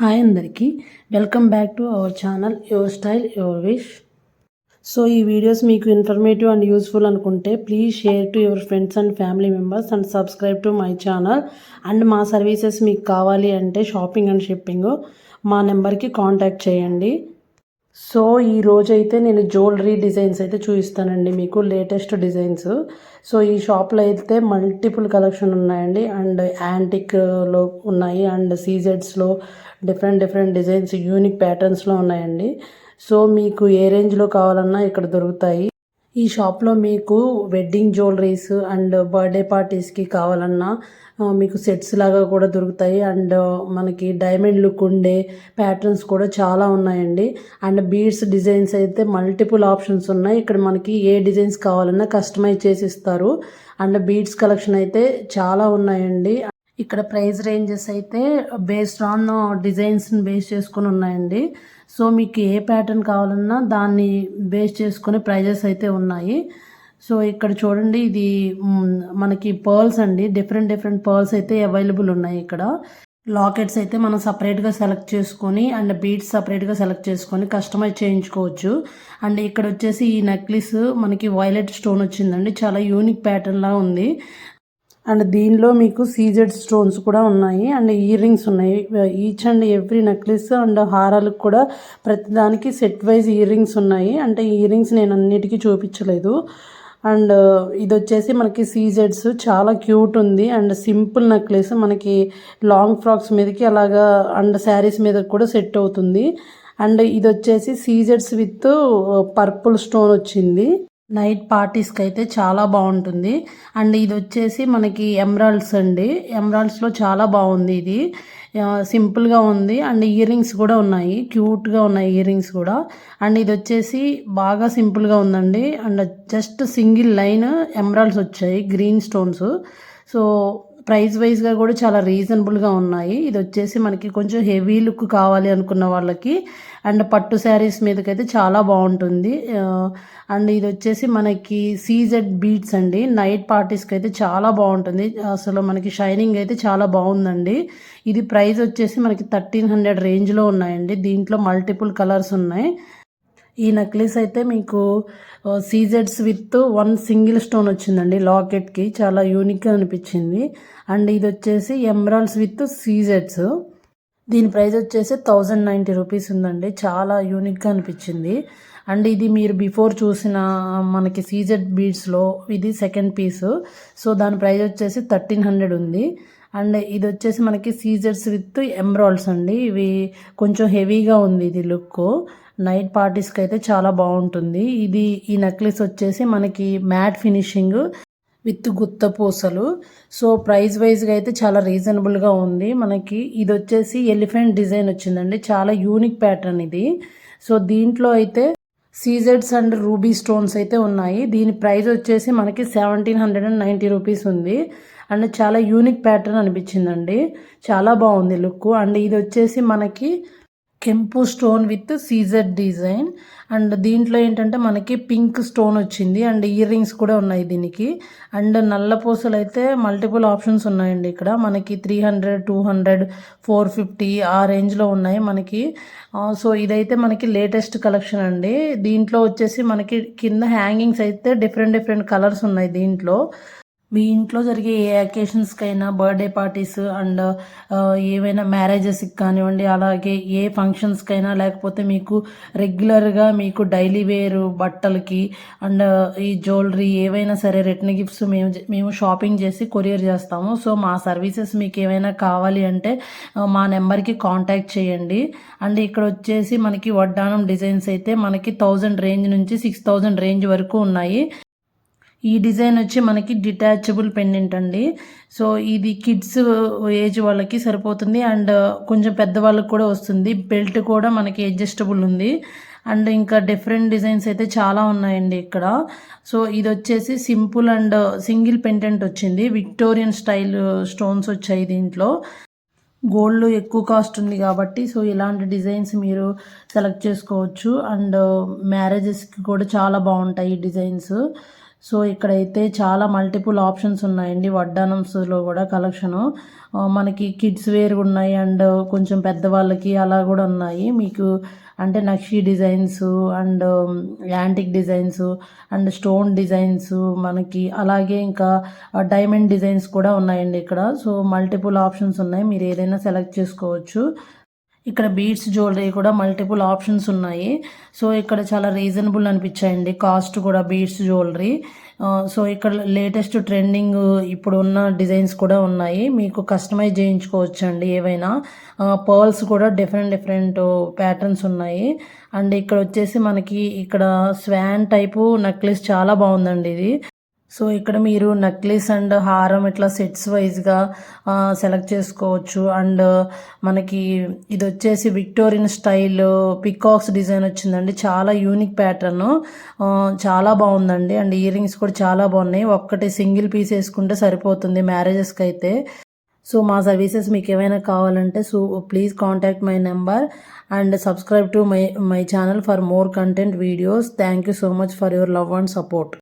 Hi అందరికీ. Welcome back to our channel your style your wish. So ఈ videos మీకు informative and useful అనుకుంటే please share to your friends and family members and subscribe to my channel. And మా services మీకు కావాలి అంటే shopping and shipping మా నెంబర్కి contact చేయండి. సో ఈ రోజైతే నేను జ్యువెలరీ డిజైన్స్ అయితే చూపిస్తానండి మీకు లేటెస్ట్ డిజైన్స్. సో ఈ షాప్లో అయితే మల్టిపుల్ కలెక్షన్ ఉన్నాయండి. అండ్ యాంటిక్లో ఉన్నాయి అండ్ సీజెడ్స్లో డిఫరెంట్ డిఫరెంట్ డిజైన్స్ యూనిక్ ప్యాటర్న్స్లో ఉన్నాయండి. సో మీకు ఏ రేంజ్లో కావాలన్నా ఇక్కడ దొరుకుతాయి. ఈ షాప్లో మీకు వెడ్డింగ్ జ్యువెలరీస్ అండ్ బర్త్డే పార్టీస్కి కావాలన్నా మీకు సెట్స్ లాగా కూడా దొరుకుతాయి. అండ్ మనకి డైమండ్ లుక్ ఉండే ప్యాటర్న్స్ కూడా చాలా ఉన్నాయండి. అండ్ బీడ్స్ డిజైన్స్ అయితే మల్టిపుల్ ఆప్షన్స్ ఉన్నాయి. ఇక్కడ మనకి ఏ డిజైన్స్ కావాలన్నా కస్టమైజ్ చేసి ఇస్తారు. అండ్ బీడ్స్ కలెక్షన్ అయితే చాలా ఉన్నాయండి. ఇక్కడ ప్రైస్ రేంజెస్ అయితే బేస్డ్ ఆన్ డిజైన్స్ని బేస్ చేసుకుని ఉన్నాయండి. సో మీకు ఏ ప్యాటర్న్ కావాలన్నా దాన్ని బేస్ చేసుకుని ప్రైజెస్ అయితే ఉన్నాయి. సో ఇక్కడ చూడండి ఇది మనకి పర్ల్స్ అండి. డిఫరెంట్ డిఫరెంట్ పర్ల్స్ అయితే అవైలబుల్ ఉన్నాయి ఇక్కడ. లాకెట్స్ అయితే మనం సపరేట్గా సెలెక్ట్ చేసుకొని అండ్ బీట్స్ సపరేట్గా సెలెక్ట్ చేసుకొని కస్టమైజ్ చేయించుకోవచ్చు. అండ్ ఇక్కడ వచ్చేసి ఈ నెక్లెస్ మనకి వైలెట్ స్టోన్ వచ్చిందండి. చాలా యూనిక్ ప్యాటర్న్లా ఉంది. అండ్ దీనిలో మీకు సీజెడ్ స్టోన్స్ కూడా ఉన్నాయి. అండ్ ఇయర్ రింగ్స్ ఉన్నాయి. Each and every necklace and హారాలకు కూడా ప్రతిదానికి సెట్ వైజ్ ఇయర్ రింగ్స్ ఉన్నాయి. అంటే ఇయర్ రింగ్స్ నేను అన్నిటికీ చూపించలేదు. అండ్ ఇది వచ్చేసి మనకి సీజెడ్స్ చాలా క్యూట్ ఉంది. అండ్ సింపుల్ నెక్లెస్ మనకి లాంగ్ ఫ్రాక్స్ మీదకి అలాగా అండ్ శారీస్ మీద కూడా సెట్ అవుతుంది. అండ్ ఇది వచ్చేసి సీజెడ్స్ విత్ పర్పుల్ స్టోన్ వచ్చింది. నైట్ పార్టీస్కి అయితే చాలా బాగుంటుంది. అండ్ ఇది వచ్చేసి మనకి ఎమరాల్డ్స్ అండి. ఎమరాల్డ్స్లో చాలా బాగుంది ఇది. సింపుల్గా ఉంది. అండ్ ఇయర్ రింగ్స్ కూడా ఉన్నాయి. క్యూట్గా ఉన్నాయి ఇయర్ రింగ్స్ కూడా. అండ్ ఇది వచ్చేసి బాగా సింపుల్గా ఉందండి. And just single line emeralds వచ్చాయి. Green stones. సో ప్రైస్ వైజ్గా కూడా చాలా రీజనబుల్గా ఉన్నాయి. ఇది వచ్చేసి మనకి కొంచెం హెవీ లుక్ కావాలి అనుకున్న వాళ్ళకి. అండ్ పట్టు శారీస్ మీదకైతే చాలా బాగుంటుంది. అండ్ ఇది వచ్చేసి మనకి సీజెడ్ బీట్స్ అండి. నైట్ పార్టీస్కి అయితే చాలా బాగుంటుంది. అసలు మనకి షైనింగ్ అయితే చాలా బాగుందండి. ఇది ప్రైస్ వచ్చేసి మనకి థర్టీన్ హండ్రెడ్ రేంజ్లో ఉన్నాయండి. దీంట్లో మల్టిపుల్ కలర్స్ ఉన్నాయి. ఈ నెక్లెస్ అయితే మీకు సీజెడ్స్ విత్ వన్ సింగిల్ స్టోన్ వచ్చిందండి లాకెట్కి చాలా యూనిక్గా అనిపించింది. అండ్ ఇది వచ్చేసి ఎమరాల్డ్స్ విత్ సీజెడ్స్ దీని ప్రైస్ వచ్చేసి థౌజండ్ నైంటీ రూపీస్ ఉందండి. చాలా యూనిక్గా అనిపించింది. అండ్ ఇది మీరు బిఫోర్ చూసిన మనకి సీజెడ్ బీడ్స్లో ఇది సెకండ్ పీస్ సో దాని ప్రైస్ వచ్చేసి థర్టీన్ హండ్రెడ్ ఉంది. అండ్ ఇది వచ్చేసి మనకి సీజర్స్ విత్ ఎంబ్రాయిడ్స్ అండి. ఇవి కొంచెం హెవీగా ఉంది ఇది లుక్ నైట్ పార్టీస్కి అయితే చాలా బాగుంటుంది. ఇది ఈ నెక్లెస్ వచ్చేసి మనకి మ్యాట్ ఫినిషింగ్ విత్ గుత్త పూసలు. సో ప్రైస్ వైజ్గా అయితే చాలా రీజనబుల్గా ఉంది. మనకి ఇది వచ్చేసి ఎలిఫెంట్ డిజైన్ వచ్చిందండి. చాలా యూనిక్ ప్యాటర్న్ ఇది. సో దీంట్లో అయితే సీజెడ్స్ అండ్ రూబీ స్టోన్స్ అయితే ఉన్నాయి. దీని ప్రైస్ వచ్చేసి మనకి seventeen hundred and ninety rupees ఉంది. అండ్ చాలా యూనిక్ ప్యాటర్న్ అనిపించిందండి. చాలా బాగుంది లుక్. అండ్ ఇది వచ్చేసి మనకి కెంపు stone with Caesar design. And దీంట్లో ఏంటంటే మనకి పింక్ స్టోన్ వచ్చింది అండ్ ఇయర్ రింగ్స్ కూడా ఉన్నాయి దీనికి. అండ్ నల్ల పూసలు అయితే మల్టిపుల్ ఆప్షన్స్ ఉన్నాయండి ఇక్కడ. మనకి three hundred two hundred four fifty ఆ రేంజ్లో ఉన్నాయి మనకి. సో ఇదైతే మనకి లేటెస్ట్ కలెక్షన్ అండి. దీంట్లో వచ్చేసి మనకి కింద హ్యాంగింగ్స్ అయితే డిఫరెంట్ డిఫరెంట్ కలర్స్ ఉన్నాయి దీంట్లో. మీ ఇంట్లో జరిగే ఏ అకేషన్స్కైనా బర్త్డే పార్టీస్ అండ్ ఏవైనా మ్యారేజెస్కి కానివ్వండి అలాగే ఏ ఫంక్షన్స్కైనా లేకపోతే మీకు రెగ్యులర్గా మీకు డైలీ వేర్ బట్టలకి అండ్ uh, ఈ జ్యువెలరీ ఏవైనా సరే రిటర్న్ గిఫ్ట్స్ మేము మేము షాపింగ్ చేసి కొరియర్ చేస్తాము. సో మా సర్వీసెస్ మీకు ఏమైనా కావాలి అంటే uh, మా నెంబర్కి కాంటాక్ట్ చేయండి. అండ్ ఇక్కడ వచ్చేసి మనకి వడ్డానం డిజైన్స్ అయితే మనకి థౌజండ్ రేంజ్ నుంచి సిక్స్ థౌజండ్ రేంజ్ వరకు ఉన్నాయి. ఈ డిజైన్ వచ్చి మనకి డిటాచబుల్ పెండెంట్ అండి. సో ఇది కిడ్స్ ఏజ్ వాళ్ళకి సరిపోతుంది. అండ్ కొంచెం పెద్ద వాళ్ళకి కూడా వస్తుంది. బెల్ట్ కూడా మనకి అడ్జస్టబుల్ ఉంది. అండ్ ఇంకా డిఫరెంట్ డిజైన్స్ అయితే చాలా ఉన్నాయండి ఇక్కడ. సో ఇది వచ్చేసి సింపుల్ అండ్ సింగిల్ పెండెంట్ వచ్చింది. విక్టోరియన్ స్టైల్ స్టోన్స్ వచ్చాయి దీంట్లో. గోల్డ్ ఎక్కువ కాస్ట్ ఉంది కాబట్టి సో ఇలాంటి డిజైన్స్ మీరు సెలెక్ట్ చేసుకోవచ్చు. అండ్ మ్యారేజెస్కి కూడా చాలా బాగుంటాయి ఈ డిజైన్స్. సో ఇక్కడైతే చాలా మల్టిపుల్ ఆప్షన్స్ ఉన్నాయండి. వడ్డానంస్లో కూడా కలెక్షను మనకి కిడ్స్ వేర్ ఉన్నాయి అండ్ కొంచెం పెద్దవాళ్ళకి అలా కూడా ఉన్నాయి. మీకు అంటే నక్షి designs and antique designs and stone designs మనకి అలాగే ఇంకా డైమండ్ డిజైన్స్ కూడా ఉన్నాయండి ఇక్కడ. సో మల్టిపుల్ ఆప్షన్స్ ఉన్నాయి. మీరు ఏదైనా సెలెక్ట్ చేసుకోవచ్చు. ఇక్కడ బీడ్స్ జ్యువెలరీ కూడా మల్టిపుల్ ఆప్షన్స్ ఉన్నాయి. సో ఇక్కడ చాలా రీజనబుల్ అనిపించాయండి. కాస్ట్ కూడా బీడ్స్ జ్యువెలరీ సో ఇక్కడ లేటెస్ట్ ట్రెండింగ్ ఇప్పుడు ఉన్న డిజైన్స్ కూడా ఉన్నాయి. మీకు కస్టమైజ్ చేయించుకోవచ్చు అండి ఏవైనా uh, పర్ల్స్ కూడా డిఫరెంట్ డిఫరెంట్ ప్యాటర్న్స్ ఉన్నాయి. అండ్ ఇక్కడ వచ్చేసి మనకి ఇక్కడ స్వాన్ టైపు నెక్లెస్ చాలా బాగుందండి ఇది. సో ఇక్కడ మీరు నెక్లెస్ అండ్ హారం ఇట్లా సెట్స్ వైజ్గా సెలెక్ట్ చేసుకోవచ్చు. అండ్ మనకి ఇది వచ్చేసి విక్టోరియన్ స్టైల్ పికాక్స్ డిజైన్ వచ్చిందండి. చాలా యూనిక్ ప్యాటర్న్ చాలా బాగుందండి. అండ్ ఇయర్ రింగ్స్ కూడా చాలా బాగున్నాయి. ఒక్కటి సింగిల్ పీస్ వేసుకుంటే సరిపోతుంది మ్యారేజెస్కి అయితే. సో మా సర్వీసెస్ మీకు ఏమైనా కావాలంటే so please contact my number and subscribe to my my channel for more content videos thank you so much for your love and support